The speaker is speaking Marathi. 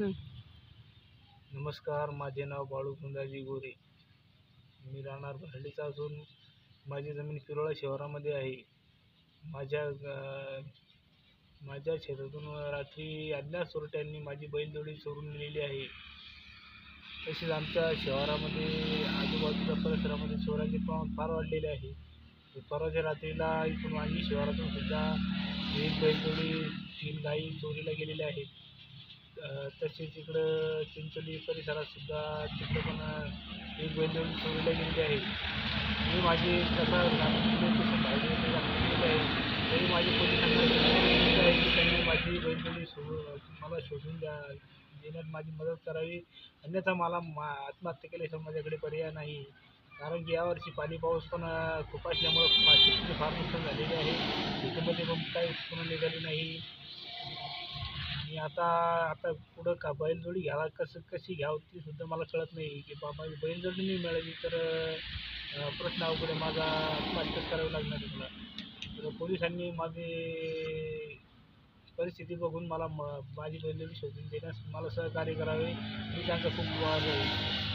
नमस्कार माझे नाव बाळू कुंदाजी गोरे. मी राहणार भरडीचा असून माझी जमीन किरोळा शहरामध्ये आहे. माझ्या माझ्या शेतातून रात्री अज्ञात चोरट्यांनी माझी बैलजोडी चोरून नेलेली आहे. तसेच आमच्या शहरामध्ये आजूबाजूच्या परिसरामध्ये चोराचे प्रमाण फार वाढलेले आहे. परवाच्या रात्रीला इथून माझी शहरातून सुद्धा एक बैलजोडी तीन गायी चोरीला गेलेल्या आहेत. तसेच इकडं चिंचोली परिसरातसुद्धा तिथं पण एक बैलजोडी चोरीला गेलेली आहे मी माझी कसा आहे तरी माझी पोलिसांना आहे की त्यांनी माझी बैलजोडी सो मला शोधून द्या देण्यात माझी मदत करावी. अन्यथा मला मा आत्महत्या केल्याशिवाय माझ्याकडे पर्याय नाही. कारण की यावर्षी पाणी पाऊस पण खूप असल्यामुळं शेतीचे फार नुकसान झालेले आहे. शेतीमध्ये पण काही उत्पन्न निघाले नाही. आणि आता आता पुढं का बैलजोडी घ्यावा कसं कशी घ्यावं ती सुद्धा मला कळत नाही की बाबा बैलजोडी नाही मिळाली तर प्रश्न अवघड माझा आत्महत्याच करावी लागणार आहे मला. तर पोलिसांनी माझी परिस्थिती बघून मला म माझी बैलजोडी शोधून देण्यास मला सहकार्य करावे. मी त्यांचा खूप आभारी आहे.